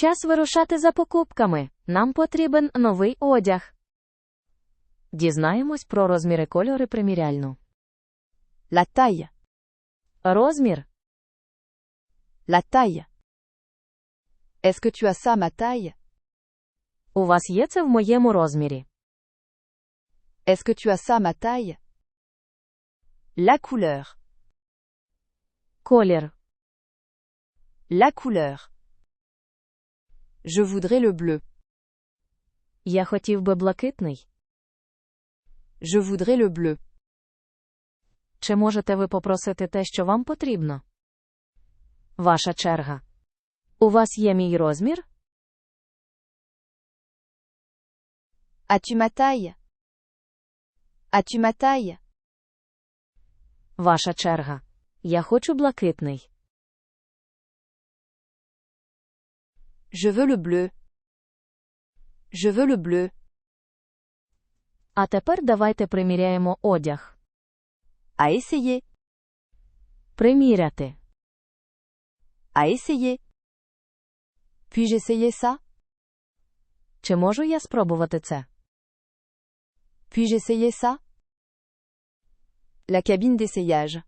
Час вирушати за покупками. Нам потрібен новий одяг. Дізнаємось про розміри кольори приміряльну. La taille. Розмір. La taille. Est-ce que tu as ça, ma taille У вас є це в моєму розмірі. Est-ce que tu as ça, ma taille La couleur. Колір. La couleur. Je voudrais le bleu. Я хотів би блакитний. Je voudrais le bleu. Чи можете ви попросити те, що вам потрібно? Ваша черга. У вас є мій розмір? As-tu ma taille As-tu ma taille Ваша черга. Я хочу блакитний. Je veux le bleu. Je veux le bleu. А тепер давайте приміряємо одяг. À essayer. Приміряти. À essayer. Puis-je essayer ça Чи можу я спробувати це? Puis-je essayer ça La cabine d'essayage.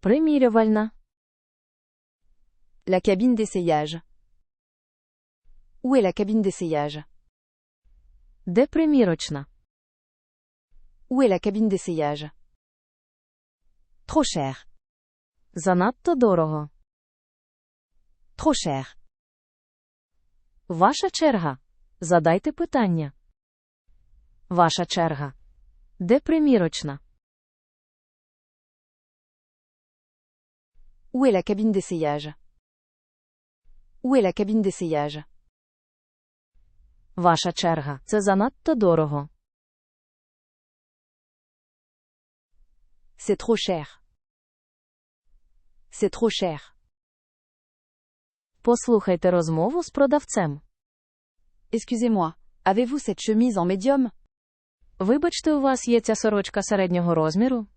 Примірювальна. La cabine d'essayage. Où est la cabine d'essayage Де примірочна? Où est la cabine d'essayage Trop cher. Занадто дорого. Trop cher. Ваша черга. Задайте питання. Ваша черга. Де примірочна? Où est la cabine d'essayage Où est la cabine d'essayage Ваша черга. Це занадто дорого. C'est trop cher. C'est trop cher. Послухайте розмову з продавцем. Excusez-moi, avez-vous cette chemise en médium Вибачте, у вас є ця сорочка середнього розміру?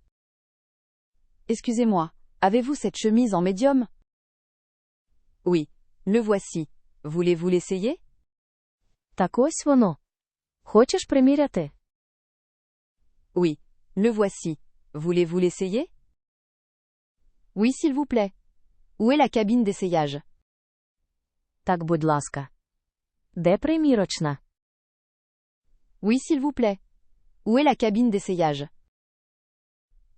Excusez-moi, avez-vous cette chemise en médium Oui, le voici. Voulez-vous l'essayer Так ось воно. Хочеш приміряти? Oui, le voici. Voulez-vous l'essayer Oui, s'il vous plaît. Où est la cabine d'essayage Так, будь ласка. Де примірочна? Oui, s'il vous plaît. Où est la cabine d'essayage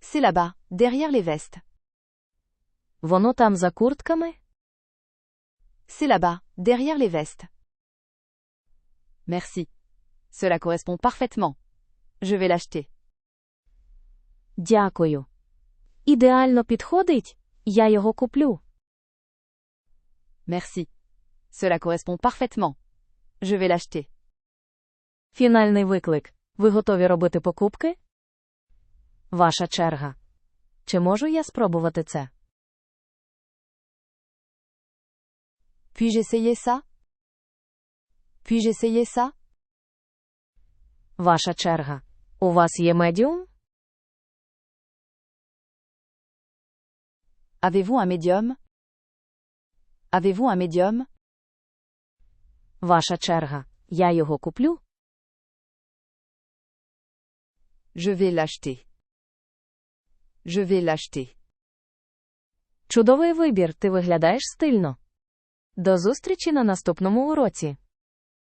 C'est là-bas, derrière les vestes. Воно там за куртками? C'est là-bas, derrière les vestes. Merci. Cela correspond parfaitement. Je vais l'acheter. Дякую. Ідеально підходить? Я його куплю. Merci. Cela correspond parfaitement. Je vais l'acheter. Фінальний виклик. Ви готові робити покупки? Ваша черга. Чи можу я спробувати це? Puis-je essayer ça Puis-je essayer ça Ваша черга. У вас є медіум? Avez-vous un médium Avez-vous un médium Ваша черга. Я його куплю? Je vais l'acheter. Je vais l'acheter. Чудовий вибір, ти виглядаєш стильно. До зустрічі на наступному уроці.